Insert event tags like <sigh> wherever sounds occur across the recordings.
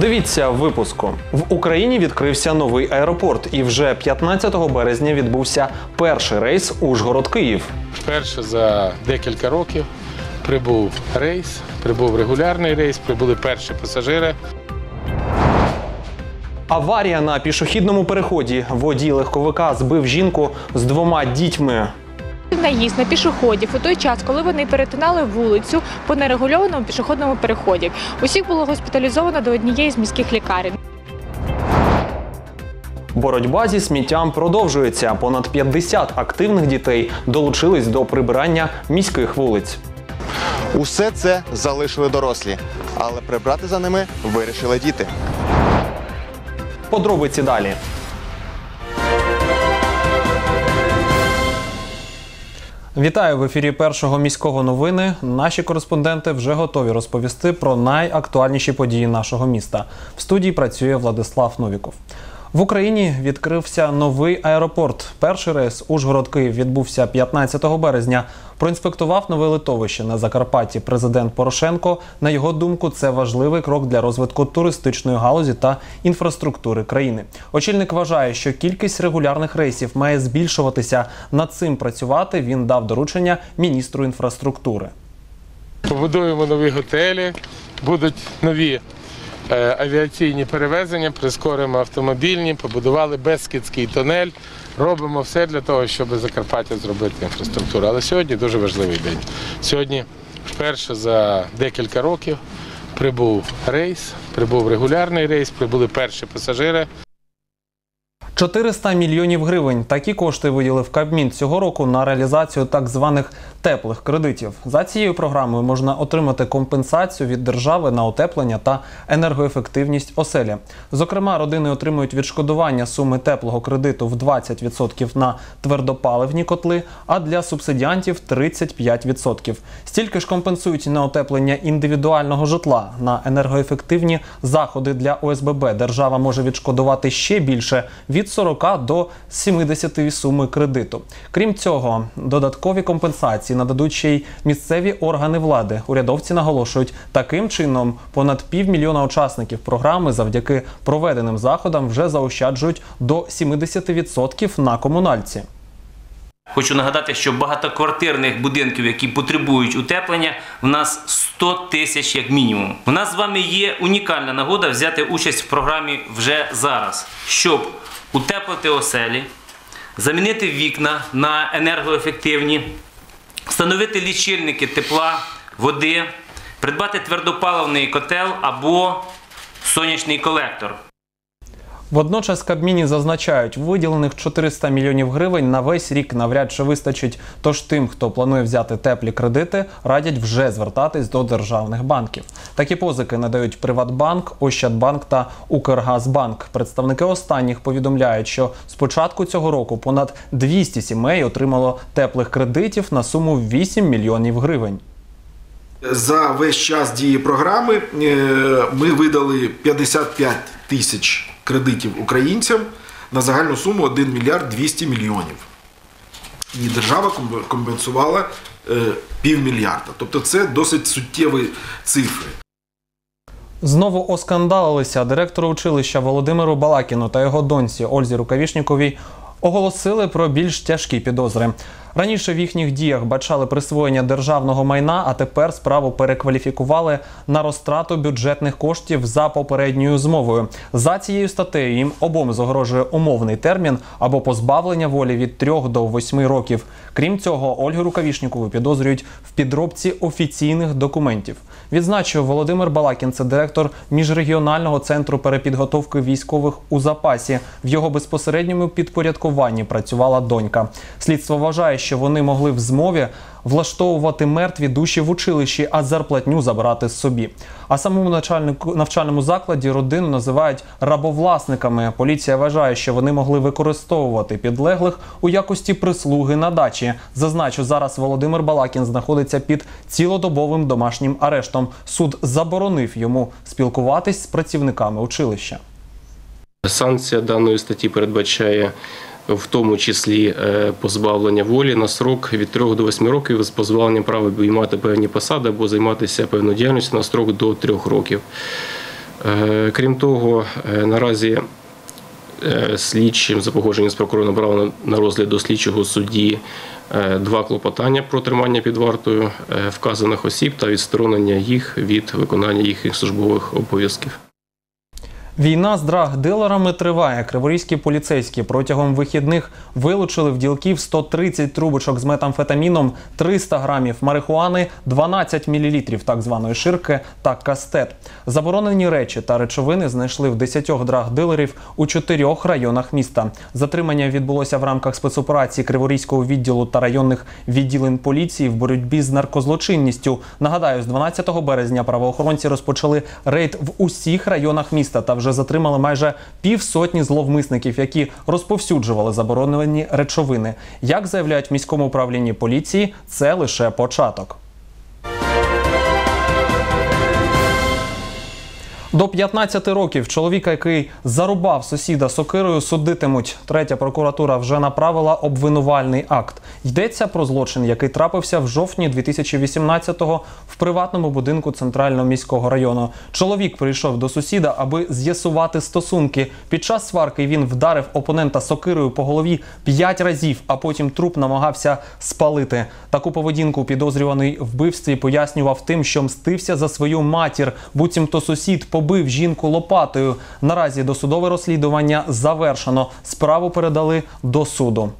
Дивіться в випуску. В Україні відкрився новий аеропорт, і вже 15 березня відбувся перший рейс Ужгород-Київ. Вперше за декілька років прибув рейс, прибув регулярний рейс, прибули перші пасажири. Аварія на пішохідному переході. Водій легковика збив жінку з двома дітьми. Наїзд на пішоходів у той час, коли вони перетинали вулицю по нерегульованому пішохідному переході. Усіх було госпіталізовано до однієї з міських лікарень. Боротьба зі сміттям продовжується. Понад 50 активних дітей долучились до прибирання міських вулиць. Усе це залишили дорослі, але прибрати за ними вирішили діти. Подробиці далі. Вітаю в ефірі першого міського новини. Наші кореспонденти вже готові розповісти про найактуальніші події нашого міста. В студії працює Владислав Новіков. В Україні відкрився новий аеропорт. Перший рейс Ужгород-Київ відбувся 15 березня. Проінспектував нове литовище на Закарпатті президент Порошенко. На його думку, це важливий крок для розвитку туристичної галузі та інфраструктури країни. Очільник вважає, що кількість регулярних рейсів має збільшуватися. Над цим працювати він дав доручення міністру інфраструктури. Побудуємо нові готелі, будуть нові авіаційні перевезення, прискоримо автомобільні, побудували безкидський тунель. Робимо все для того, щоб Закарпаття зробити інфраструктуру. Але сьогодні дуже важливий день. Сьогодні вперше за декілька років прибув рейс, прибув регулярний рейс, прибули перші пасажири. 400 мільйонів гривень. Такі кошти виділив Кабмін цього року на реалізацію так званих теплих кредитів. За цією програмою можна отримати компенсацію від держави на утеплення та енергоефективність оселі. Зокрема, родини отримують відшкодування суми теплого кредиту в 20% на твердопаливні котли, а для субсидіантів 35%. Стільки ж компенсують на утеплення індивідуального житла. На енергоефективні заходи для ОСББ держава може відшкодувати ще більше від 40 до 70 суми кредиту. Крім цього, додаткові компенсації нададуть ще й місцеві органи влади. Урядовці наголошують, таким чином понад півмільйона учасників програми завдяки проведеним заходам вже заощаджують до 70% на комунальці. Хочу нагадати, що багатоквартирних будинків, які потребують утеплення, в нас 100 тисяч як мінімум. У нас з вами є унікальна нагода взяти участь в програмі вже зараз, щоб утеплити оселі, замінити вікна на енергоефективні, встановити лічильники тепла, води, придбати твердопаливний котел або сонячний колектор. Водночас Кабміні зазначають, виділених 400 мільйонів гривень на весь рік навряд чи вистачить. Тож тим, хто планує взяти теплі кредити, радять вже звертатись до державних банків. Такі позики надають Приватбанк, Ощадбанк та Укргазбанк. Представники останніх повідомляють, що з початку цього року понад 200 сімей отримало теплих кредитів на суму 8 мільйонів гривень. За весь час дії програми е, ми видали 55 тисяч кредитів українцям на загальну суму 1 мільярд 200 мільйонів. І держава компенсувала е, півмільярда. Тобто це досить суттєві цифри. Знову оскандалилися директору училища Володимиру Балакіну та його доньці Ользі Рукавішніковій оголосили про більш тяжкі підозри. Раніше в їхніх діях бачали присвоєння державного майна, а тепер справу перекваліфікували на розтрату бюджетних коштів за попередньою змовою. За цією статтею їм обом загрожує умовний термін або позбавлення волі від 3 до 8 років. Крім цього, Ольгу Рукавішнікову підозрюють в підробці офіційних документів. Відзначив Володимир Балакін, це директор міжрегіонального центру перепідготовки військових у запасі. В його безпосередньому підпорядкуванні працювала донька. Слідство вважає, що вони могли в змові влаштовувати мертві душі в училищі, а зарплатню забирати собі. А самому начальнику навчальному закладі родину називають рабовласниками. Поліція вважає, що вони могли використовувати підлеглих у якості прислуги на дачі. Зазначу, зараз Володимир Балакін знаходиться під цілодобовим домашнім арештом. Суд заборонив йому спілкуватись з працівниками училища. Санкція даної статті передбачає в тому числі е, позбавлення волі на срок від 3 до 8 років з позбавленням права обіймати певні посади або займатися певною діяльністю на срок до 3 років. Е, Крім того, е, наразі слідчим за погодженням з прокурором брали на розгляд до слідчого судді два клопотання про тримання під вартою вказаних осіб та відсторонення їх від виконання їхніх службових обов'язків. Війна з драг-дилерами триває. Криворізькі поліцейські протягом вихідних вилучили в ділків 130 трубочок з метамфетаміном, 300 грамів марихуани, 12 мл так званої ширки та кастет. Заборонені речі та речовини знайшли в 10 драг-дилерів у чотирьох районах міста. Затримання відбулося в рамках спецоперації Криворізького відділу та районних відділень поліції в боротьбі з наркозлочинністю. Нагадаю, з 12 березня правоохоронці розпочали рейд в усіх районах міста та вже затримали майже півсотні зловмисників, які розповсюджували заборонені речовини. Як заявляють в міському управлінні поліції, це лише початок. До 15 років чоловіка, який зарубав сусіда сокирою, судитимуть. Третя прокуратура вже направила обвинувальний акт. Йдеться про злочин, який трапився в жовтні 2018-го в приватному будинку центрального міського району. Чоловік прийшов до сусіда, аби з'ясувати стосунки. Під час сварки він вдарив опонента сокирою по голові п'ять разів, а потім труп намагався спалити. Таку поведінку підозрюваний вбивстві пояснював тим, що мстився за свою матір. Буцімто сусід побив жінку лопатою. Наразі досудове розслідування завершено. Справу передали до суду.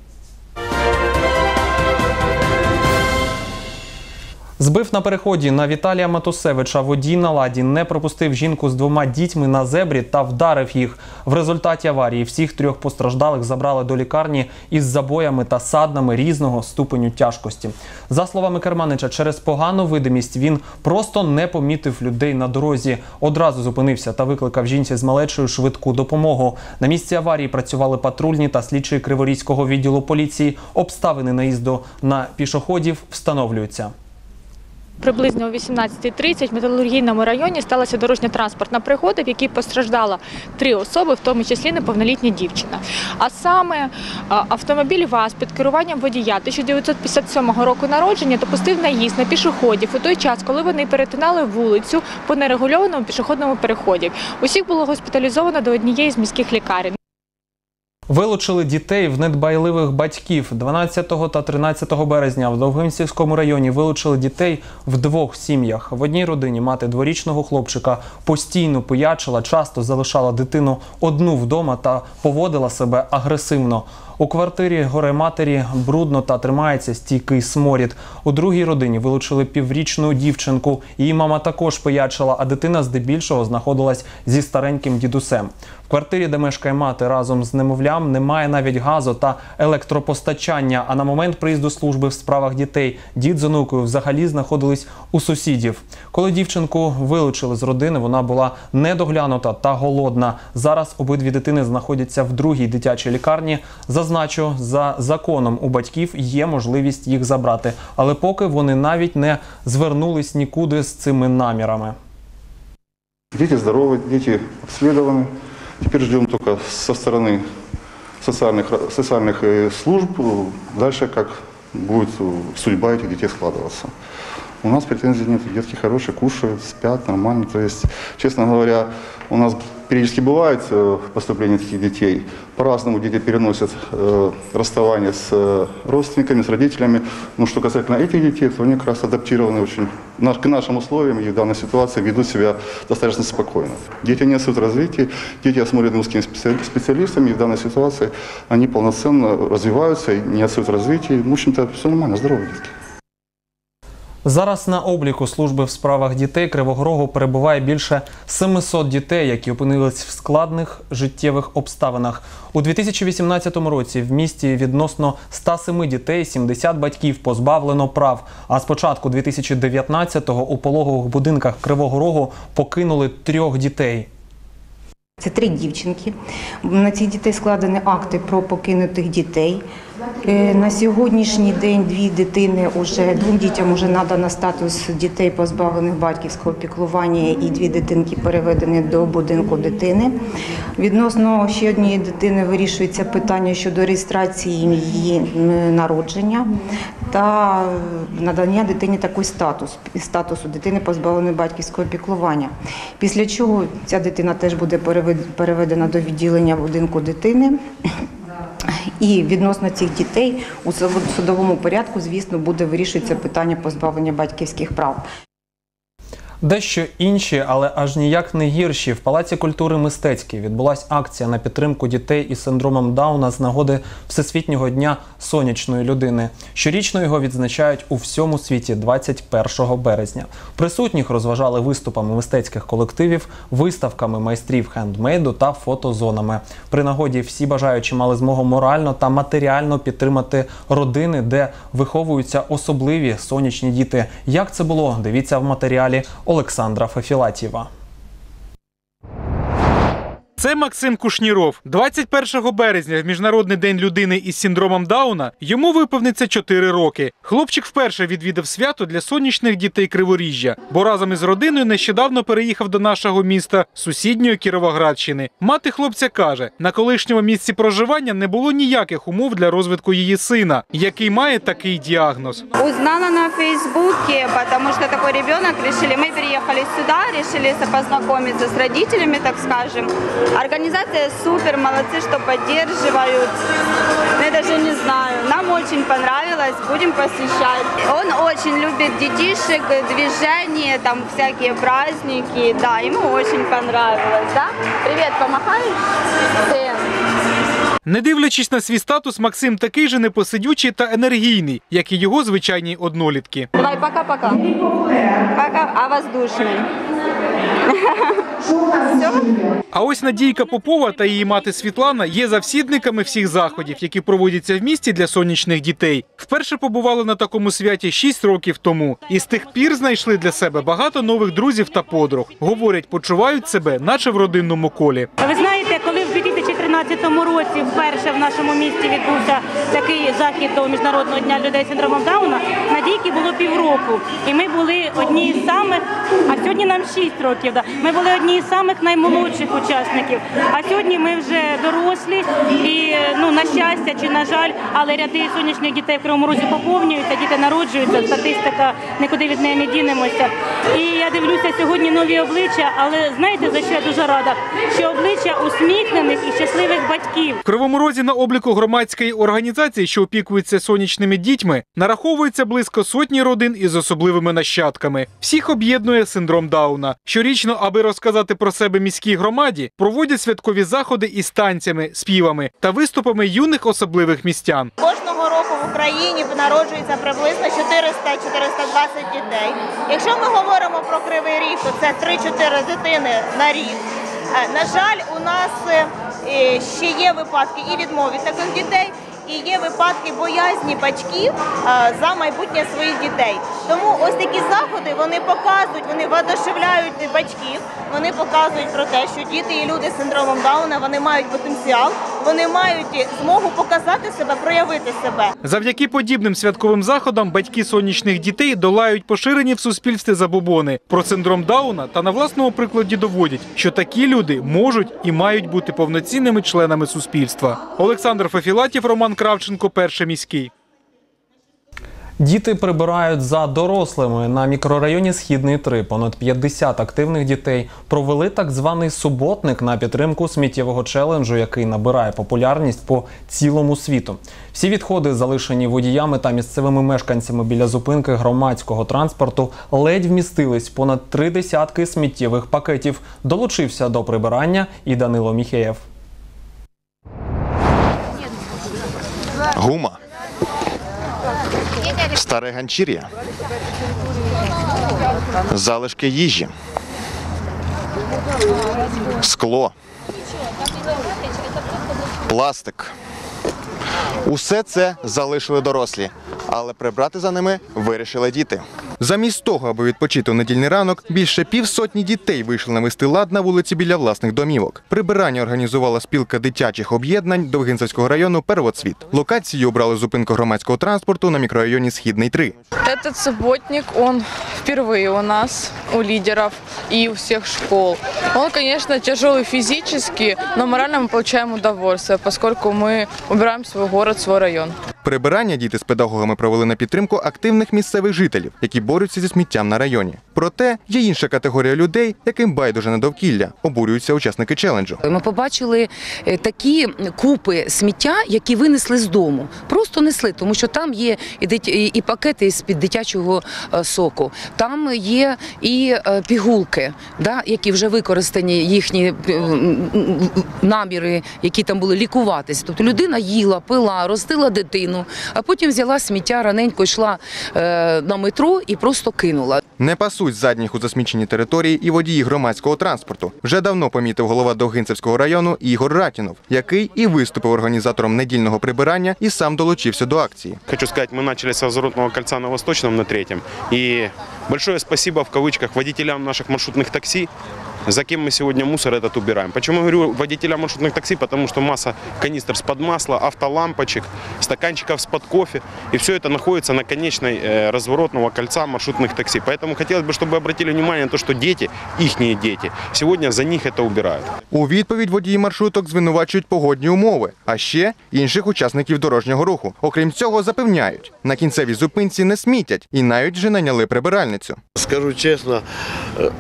Збив на переході на Віталія Матусевича водій на ладі не пропустив жінку з двома дітьми на зебрі та вдарив їх. В результаті аварії всіх трьох постраждалих забрали до лікарні із забоями та саднами різного ступеню тяжкості. За словами керманича, через погану видимість він просто не помітив людей на дорозі. Одразу зупинився та викликав жінці з малечою швидку допомогу. На місці аварії працювали патрульні та слідчі Криворізького відділу поліції. Обставини наїзду на пішоходів встановлюються. Приблизно о 18.30 в металургійному районі сталася дорожньо-транспортна пригода, в якій постраждала три особи, в тому числі неповнолітня дівчина. А саме автомобіль ВАЗ під керуванням водія 1957 року народження допустив наїзд на пішоходів у той час, коли вони перетинали вулицю по нерегульованому пішохідному переході. Усіх було госпіталізовано до однієї з міських лікарень. Вилучили дітей в недбайливих батьків 12 та 13 березня в Довгинцівському районі. Вилучили дітей в двох сім'ях. В одній родині мати дворічного хлопчика постійно пиячила, часто залишала дитину одну вдома та поводила себе агресивно. У квартирі горе матері брудно та тримається стійкий сморід. У другій родині вилучили піврічну дівчинку. Її мама також пиячила, а дитина здебільшого знаходилась зі стареньким дідусем. В квартирі, де мешкає мати разом з немовлям, немає навіть газу та електропостачання. А на момент приїзду служби в справах дітей дід з онукою взагалі знаходились у сусідів. Коли дівчинку вилучили з родини, вона була недоглянута та голодна. Зараз обидві дитини знаходяться в другій дитячій лікарні Зазначу, за законом у батьків є можливість їх забрати, але поки вони навіть не звернулись нікуди з цими намірами. Дети здоровы, дети обследованы. Теперь ждем только со стороны социальных, социальных э, служб э, дальше, как будет э, судьба этих детей складываться. У нас претензий нет, детки хорошие, кушают, спят нормально. То есть, честно говоря, у нас периодически бывает э, поступление таких детей. По-разному дети переносят э, расставание с э, родственниками, с родителями. Но что касательно этих детей, то они как раз адаптированы очень наш- к нашим условиям и в данной ситуации ведут себя достаточно спокойно. Дети не отстают в развитии, дети осмотрены узкими специали- специалистами, и в данной ситуации они полноценно развиваются и не отстают в развитии. В общем-то, все нормально, здоровые детки. Зараз на обліку служби в справах дітей Кривого Рогу перебуває більше 700 дітей, які опинились в складних життєвих обставинах. У 2018 році в місті відносно 107 дітей 70 батьків позбавлено прав. А з початку 2019-го у пологових будинках Кривого Рогу покинули трьох дітей. Це три дівчинки. На цих дітей складені акти про покинутих дітей. Е, На сьогоднішній день дві дитини уже двом дітям вже надано статус дітей позбавлених батьківського піклування, і дві дитинки переведені до будинку дитини. Відносно ще однієї дитини вирішується питання щодо реєстрації її народження та надання дитині такий статус статусу дитини позбавленої батьківського піклування. Після чого ця дитина теж буде перевед- переведена до відділення будинку дитини. І відносно цих дітей у судовому порядку, звісно, буде вирішитися питання позбавлення батьківських прав. Дещо інші, але аж ніяк не гірші. В Палаці культури мистецькій відбулася акція на підтримку дітей із синдромом Дауна з нагоди Всесвітнього дня сонячної людини. Щорічно його відзначають у всьому світі 21 березня. Присутніх розважали виступами мистецьких колективів, виставками майстрів хендмейду та фотозонами. При нагоді всі бажаючі мали змогу морально та матеріально підтримати родини, де виховуються особливі сонячні діти. Як це було? Дивіться в матеріалі Олександра Фефілатєва. Це Максим Кушніров. 21 березня, в Міжнародний день людини із синдромом Дауна, йому виповниться 4 роки. Хлопчик вперше відвідав свято для сонячних дітей Криворіжжя, бо разом із родиною нещодавно переїхав до нашого міста сусідньої Кіровоградщини. Мати хлопця каже, на колишньому місці проживання не було ніяких умов для розвитку її сина, який має такий діагноз. Узнала на Фейсбуке, потому что такой ребенок решили, мы переехали сюда, решили познакомиться с родителями, так скажем. Организация супер, молодцы, что поддерживают. Ну, Я даже не знаю, нам очень понравилось, будем посещать. Он очень любит детишек, движение, там всякие праздники, да, ему очень понравилось, да? Привет, помахаешь? Сын? Не дивлячись на свій статус, Максим такий же непосидючий та енергійний, як і його звичайні однолітки. Давай, пока-пока. Пока, а воздушный. Все? А ось Надійка Попова та її мати Світлана є завсідниками всіх заходів, які проводяться в місті для сонячних дітей. Вперше побували на такому святі 6 років тому, і з тих пір знайшли для себе багато нових друзів та подруг. Говорять, почувають себе, наче в родинному колі. 2013 році вперше в нашому місті відбувся такий захід до міжнародного дня людей з синдромом Дауна, Надійки було півроку, і ми були одні із самих. А сьогодні нам 6 років. Да. Ми були одні із самих наймолодших учасників. А сьогодні ми вже дорослі, і ну на щастя чи на жаль, але ряди сонячних дітей в Кривому Розі поповнюються, діти народжуються. Статистика нікуди від неї не дінемося. І я дивлюся сьогодні нові обличчя, але знаєте за що я дуже рада? Що обличчя усміхнених і щасливих батьків. В Кривому Розі на обліку громадської організації, що опікується сонячними дітьми, нараховується близько сотні родин із особливими нащадками. Всіх об'єднує синдром Дауна. Щорічно, аби розказати про себе міській громаді, проводять святкові заходи із танцями, співами та виступами юних особливих містян. Кожного року в Україні народжується приблизно 400-420 дітей. Якщо ми говоримо про кривий ріг, то це 3-4 дитини на рік. Е, На жаль, у нас е, ще є випадки і відмови таких дітей. І є випадки боязні батьків е, за майбутнє своїх дітей. Тому ось такі заходи вони показують, вони воодушевляють батьків. Вони показують про те, що діти і люди з синдромом Дауна вони мають потенціал, вони мають змогу показати себе, проявити себе. Завдяки подібним святковим заходам батьки сонячних дітей долають поширені в суспільстві забобони про синдром Дауна та на власному прикладі доводять, що такі люди можуть і мають бути повноцінними членами суспільства. Олександр Фефілатів, Роман Кравченко, перший міський. Діти прибирають за дорослими на мікрорайоні Східний 3. Понад 50 активних дітей провели так званий суботник на підтримку сміттєвого челенджу, який набирає популярність по цілому світу. Всі відходи, залишені водіями та місцевими мешканцями біля зупинки громадського транспорту, ледь вмістились понад три десятки сміттєвих пакетів. Долучився до прибирання і Данило Міхеєв. Гума. Старе ганчір'я. Залишки їжі. Скло. Пластик. Усе це залишили дорослі, але прибрати за ними вирішили діти. Замість того, аби відпочити у недільний ранок, більше півсотні дітей вийшли навести лад на вулиці біля власних домівок. Прибирання організувала спілка дитячих об'єднань Довгинцевського району Первоцвіт. Локацію обрали зупинку громадського транспорту на мікрорайоні Східний 3. Этот субботник, он впервые у нас, у лидеров и у всех школ. Он, конечно, тяжелый физически, но морально мы получаем удовольствие, поскольку мы убираем свой город, свой район. Прибирання діти з педагогами провели на підтримку активних місцевих жителів, які борються зі сміттям на районі. Проте є інша категорія людей, яким байдуже на довкілля, обурюються учасники челенджу. Ми побачили е, такі купи сміття, які винесли з дому. Просто несли, тому що там є і пакети з-під дитячого е, соку, там є і е, пігулки, да, які вже використані їхні наміри, які там були лікуватись. Тобто людина їла, пила, ростила дитину, а потім взяла сміття, раненько йшла е, на метро і просто кинула. Не пасуть з задніх у засмічені території і водії громадського транспорту. Вже давно помітив голова Довгинцевського району Ігор Ратінов, який і виступив організатором недільного прибирання і сам долучився до акції. Хочу сказать, мы начали с разворотного кольца на Восточном на третьем. И большое спасибо в кавычках водителям наших маршрутных такси, за кем мы сегодня мусор этот убираем. Почему я говорю водителям маршрутных такси? Потому что масса канистр с-под масла, автолампочек, стаканчиков с-под кофе. И все это находится на конечной э, разворотного кольца маршрутных такси. Поэтому хотелось бы, чтобы вы обратили внимание на то, что дети, ихние дети, сегодня за них это убирают. У відповідь водії маршруток звинувачують погодні умови, а ще інших учасників дорожнього руху. Окрім цього, запевняють, на кінцевій зупинці не смітять і навіть вже наняли прибиральницю. Скажу честно, э,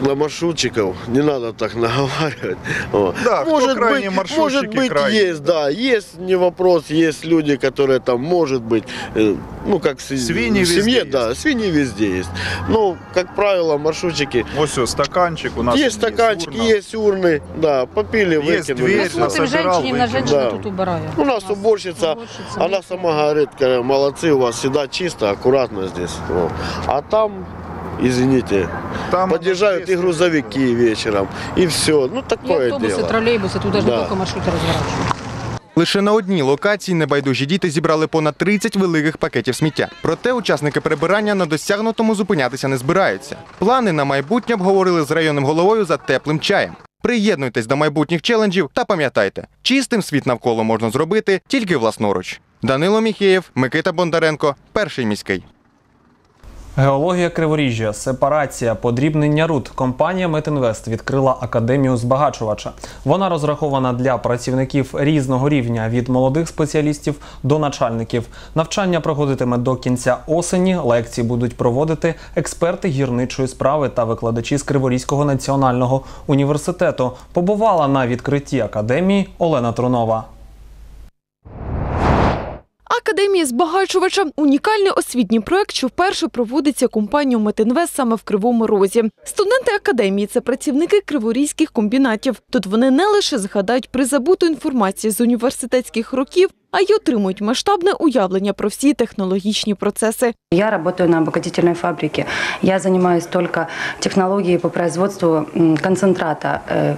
на маршрутчиков не надо так <laughs> наговаривать. Да, может быть, маршрутчики может быть крайние. есть, да, есть не вопрос, есть люди, которые там, может быть, э, ну как Свиньи в семье, везде да, свиньи везде есть. Ну, как правило, маршрутчики. Вот все, стаканчик у нас. есть стаканчики, есть урны, да, попили, Есть выкинули. дверь, Всё. насобирал, выкинул. Да. убирає. У нас уборщица, она сама говорит, молодцы, у вас всегда чисто, аккуратно здесь. Вот. А там, извините, подъезжают и грузовики вечером, и все. Ну, такое дело. тролейбуси, тут даже не Да. тільки маршрути розворачують. Лише на одній локації небайдужі діти зібрали понад 30 великих пакетів сміття. Проте учасники прибирання на досягнутому зупинятися не збираються. Плани на майбутнє обговорили з районним головою за теплим чаєм. Приєднуйтесь до майбутніх челенджів та пам'ятайте, чистим світ навколо можна зробити тільки власноруч. Данило Міхеєв, Микита Бондаренко, перший міський. Геологія Криворіжжя, сепарація, подрібнення руд. Компанія Метінвест відкрила академію збагачувача. Вона розрахована для працівників різного рівня від молодих спеціалістів до начальників. Навчання проходитиме до кінця осені. Лекції будуть проводити експерти гірничої справи та викладачі з Криворізького національного університету. Побувала на відкритті академії Олена Трунова. Академія збагачувача унікальний освітній проект, що вперше проводиться компанією Метинвест саме в Кривому Розі. Студенти академії це працівники криворізьких комбінатів. Тут вони не лише згадають призабуту інформацію з університетських років, а й отримують масштабне уявлення про всі технологічні процеси. Я работаю на обогатительной фабрике. Я занимаюсь только технологией по производству концентрата. Э,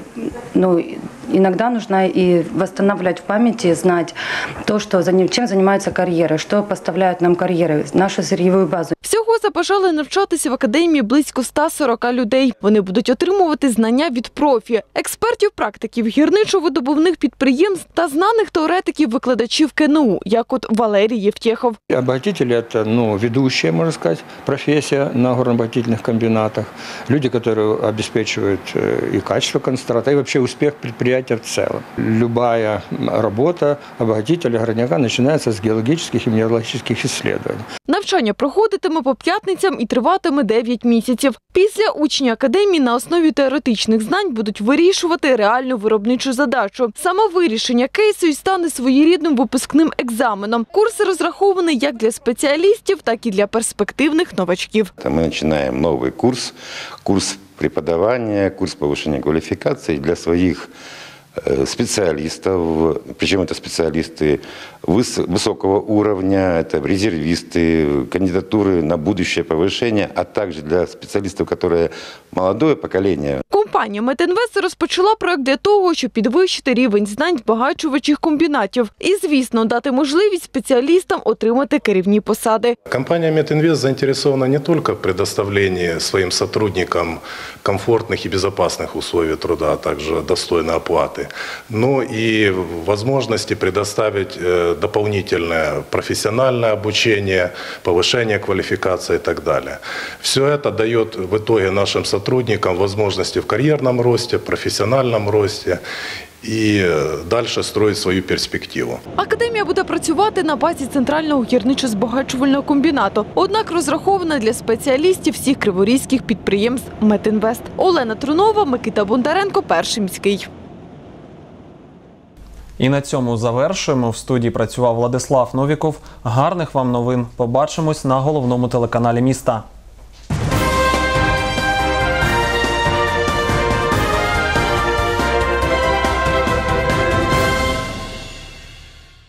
Ну, иногда нужно и восстанавливать в памяти, знать то, что за ним, чем занимаются карьеры, что поставляют нам карьеры, нашу сырьевую базу. Всього забажали навчатися в академії близько 140 людей. Вони будуть отримувати знання від профі, експертів, практиків гірничо-видобувних підприємств та знаних теоретиків-викладачів КНУ, як от Валерій Євтєхов. Обогатитель – это ну, ведущая, можно сказать, профессия на горнообогатительных комбинатах. Люди, которые обеспечивают э, и качество концентрата, и вообще успех предприятия в целом. Любая работа обогатителя горняка начинается с геологических и минералогических исследований. Навчання проходитиме по п'ятницям і триватиме 9 місяців. Після учні академії на основі теоретичних знань будуть вирішувати реальну виробничу задачу. Саме вирішення кейсу і стане своєрідним випускним екзаменом. Курс розрахований як для спеціалістів, так і для перспективних новачків. Мы начинаем новый курс, курс преподавания, курс повышения квалификации для своих э, Специалистов, причем это специалисты выс- высокого уровня, это резервисты, кандидатуры на будущее повышение, а также для специалистов, которые молодое поколение. Компанія Компанія Метинвест розпочала проект для того, щоб підвищити рівень знань збагачувачів комбінатів і, звісно, дати можливість спеціалістам отримати керівні посади. Компания Метинвест заинтересована не только в предоставлении своим сотрудникам комфортных и безопасных условий труда, а также достойной оплаты, но и в возможности предоставить э, дополнительное профессиональное обучение, повышение квалификации и так далее. Все это дает в итоге нашим сотрудникам возможности в карьерном росте, профессиональном росте и э, дальше строить свою перспективу. Академія буде працювати на базі центрального гірничо-збагачувального комбінату, однак розрахована для спеціалістів всіх криворізьких підприємств Метинвест. Олена Трунова, Микита Бондаренко, перший міський. І на цьому завершуємо. В студії працював Владислав Новіков. Гарних вам новин. Побачимось на головному телеканалі міста.